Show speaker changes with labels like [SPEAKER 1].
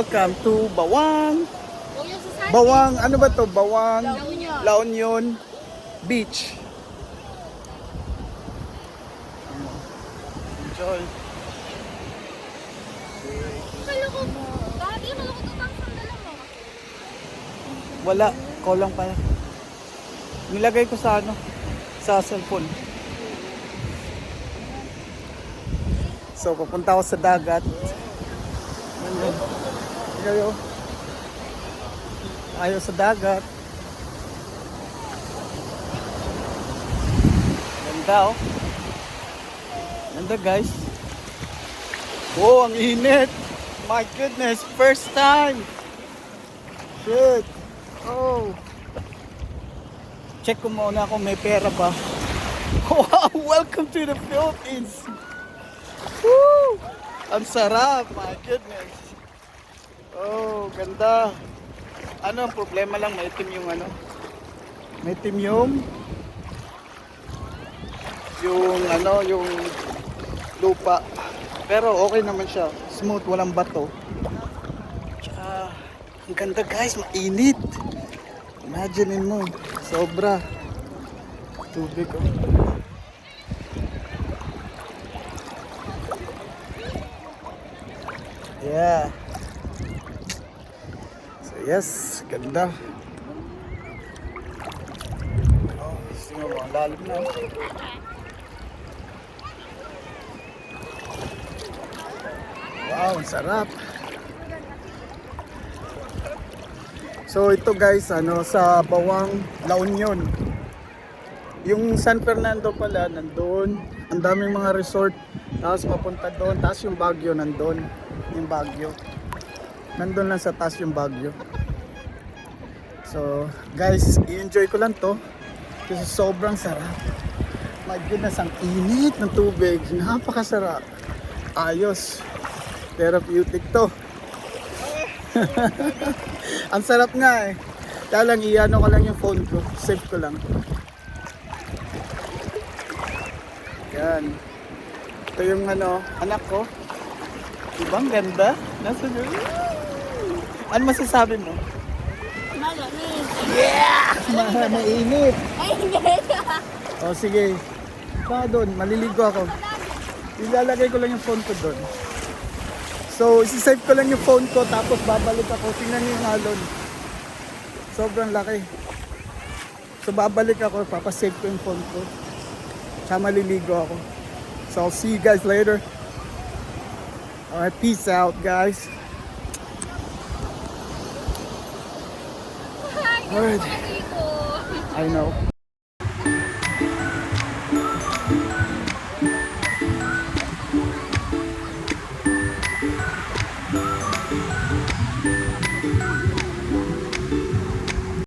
[SPEAKER 1] Welcome to Bawang. Bawang, ano ba to? Bawang
[SPEAKER 2] La Union.
[SPEAKER 1] La Union Beach. Enjoy. Wala, kulang pa. Nilagay ko sa ano, sa cellphone. So, pupunta ako sa dagat. Kayo. Ayaw sa dagat. Ganda oh. Ganda guys. Oh, ang init. My goodness, first time. Shit. Oh. Check ko muna kung may pera ba. Wow, welcome to the Philippines. Woo! Ang sarap, my goodness. Oh, ganda. Ano ang problema lang, maitim yung ano? Maitim yung yung ano, yung lupa. Pero okay naman siya. Smooth, walang bato. Tsaka, ang ganda guys, mainit. Imagine mo, sobra. Tubig oh. Yeah. Yes, ganda. Oh, na. Wow, sarap. So ito guys, ano sa Bawang La Union. Yung San Fernando pala nandoon. Ang daming mga resort. Tapos papunta doon. Tapos yung Baguio nandoon. Yung Baguio. Nandun lang sa taas yung Baguio. So guys, i-enjoy ko lang to. Kasi sobrang sarap. My goodness, ang init ng tubig. Napakasarap. Ayos. Therapeutic to. Ang sarap nga eh. Kaya lang, iano ko lang yung phone ko. Save ko lang. Yan. Ito yung ano, anak ko. Diba ang ganda? Nasa Ano masasabi mo?
[SPEAKER 2] Malamig.
[SPEAKER 1] Ma mainit.
[SPEAKER 2] Ay, hindi.
[SPEAKER 1] O sige. Pa doon, maliligo ako. Ilalagay ko lang yung phone ko doon. So, isi-save ko lang yung phone ko tapos babalik ako. Tingnan niyo yung alon. Sobrang laki. So, babalik ako. Papasave ko yung phone ko. Tsaka maliligo ako. So, I'll see you guys later. Alright, peace out guys. Alright. I know.